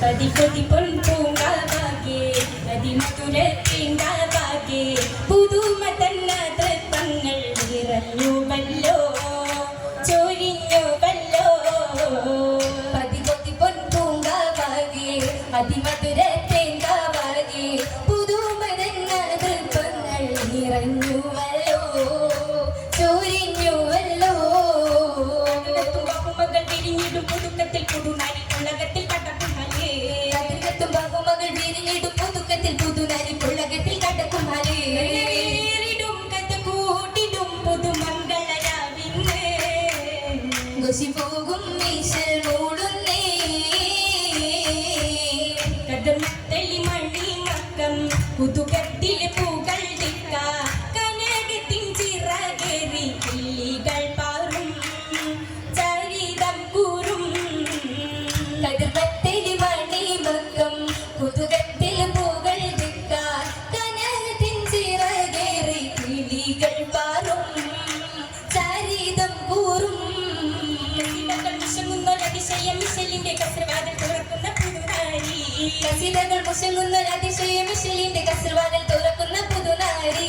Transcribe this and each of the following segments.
പതിപ്പതി പൊൻപൂങ്കാവാകെ നദി മധുരത്തിങ്കാവാകെ പുതുമ തന്ന തൃത്വങ്ങൾ നിറഞ്ഞുവല്ലോ ചൊരിഞ്ഞുവല്ലോ പതിപതി പൊൻപൂങ്കാവാകെ അതിമധുരത്തെ വിളികൾ പാറും ചരിതം മിഷലിന്റെ കസർവാദം തുറക്കുന്ന പുതുനാരി. കവിതകൾ മുശങ്ങുന്നൊരതിശയം മിഷലിന്റെ തുറക്കുന്ന പുതുനാരി.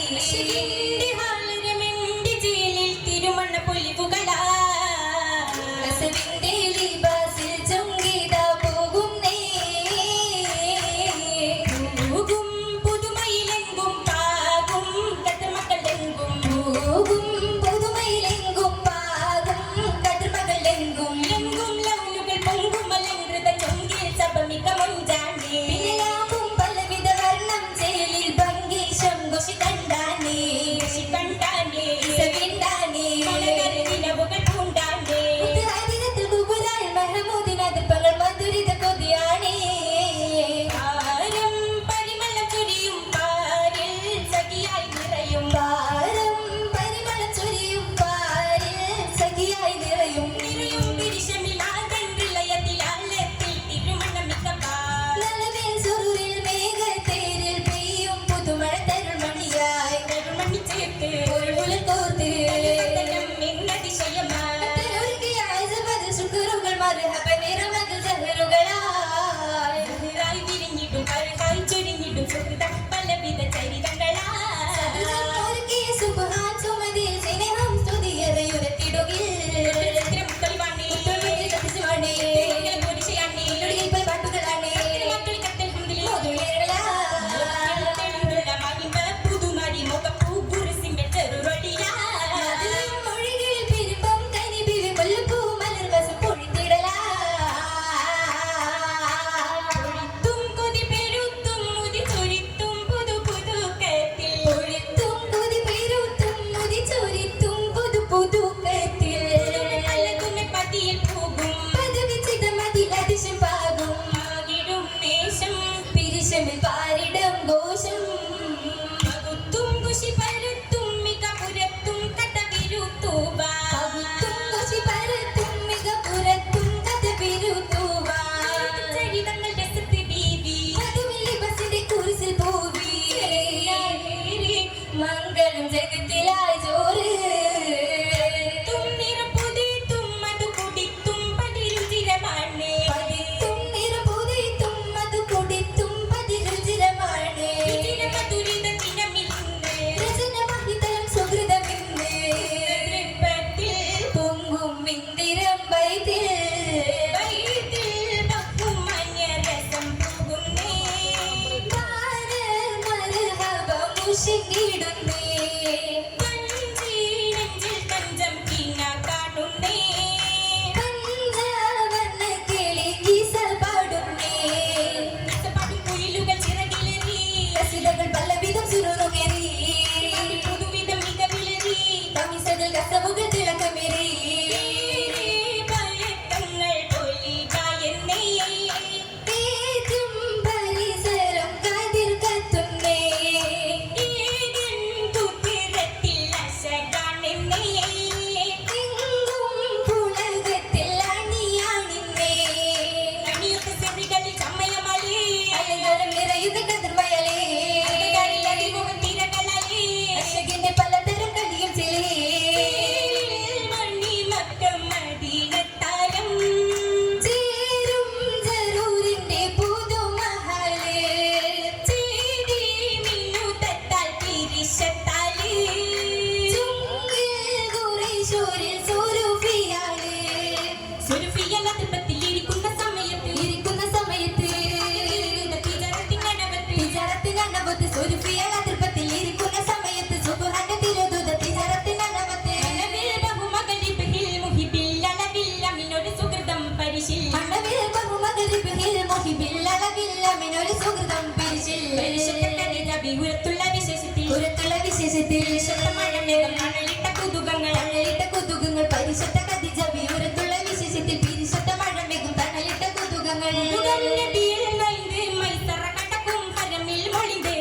മഴമേഘം മണലിട്ട കുതുകങ്ങൾ തണലിട്ട കുതുകങ്ങൾ. പരിശുദ്ധ കതിജ വിവരത്തുള്ള വിശേഷത്തിൽ പിരിശുദ്ധ മഴമേകും തണലിട്ട കുതുകങ്ങൾ. മുതുകം തിരുന്തുള്ള നൈந்து മൈസറ കടക്കും ഹരമിൽ മൊളിന്തേ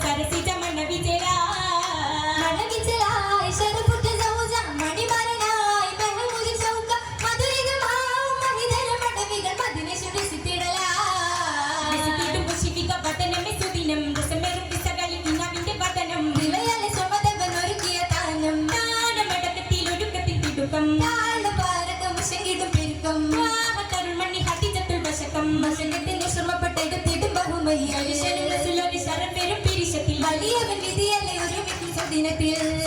മദീനത്തും സരസിജ മണവിജയാ മണവിച്ചലായി ശരപുറ്റ സൗജ മണിമാരനായി ബഹമുതി ചൗക മധുരികമാം മഹിതര മടവികൾ മദിനെ ശുഭിസിത്തിടലാ രസിത്തിടും പുഷിവിക വദനമേ സുദിനം രസമേറും ദിശകളിൽ കിനാവിന്റെ വദനം വിളയാലെ സ്വമതവൻ ഒരുക്കിയ താനം താനമടക്കത്തിൽ ഒരുക്കത്തിൽ തിടുക്കം ശങ്കിടും പെരുക്കം തരുൾമണി ഹതിജത്തുൽ വശകം വസന്തത്തിന്റെ ശ്രമപ്പെട്ട എടുത്തിടും ബഹുമയ്യ tiene